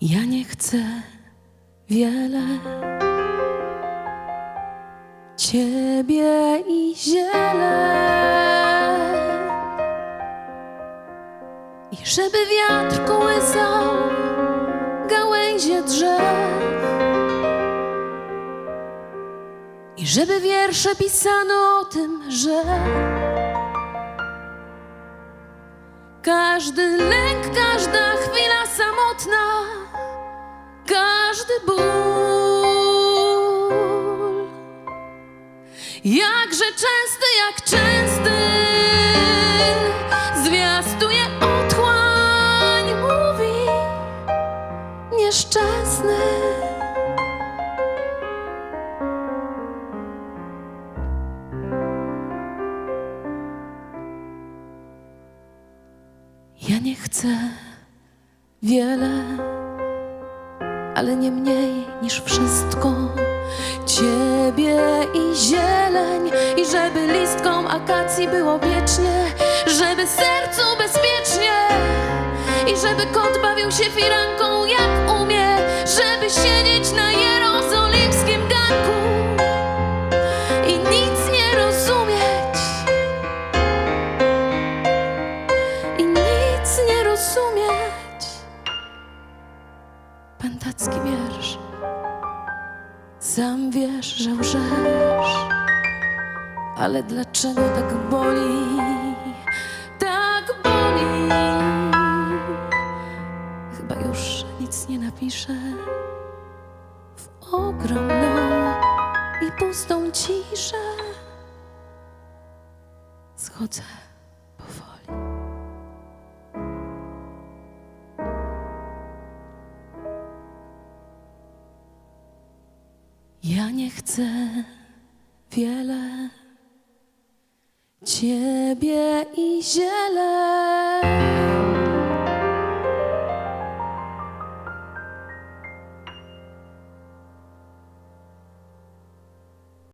Ja nie chcę wiele Ciebie i ziele. I żeby wiatr kołysał gałęzie drzew. I żeby wiersze pisano o tym, że Każdy lęk, każda chwila samotna, każdy ból. Jakże częsty, jak częsty, zwiastuje otchłań, mówi nieszczęsny. Ja nie chcę wiele, ale nie mniej niż wszystko. Ciebie i zieleń, i żeby listkom akacji było wiecznie, żeby sercu bezpiecznie, i żeby kot bawił się firanką Pentacki wiersz, sam wiesz, że łżesz, ale dlaczego tak boli? Tak boli. Chyba już nic nie napiszę w ogromną i pustą ciszę. Schodzę Ja nie chcę wiele. Ciebie i ziele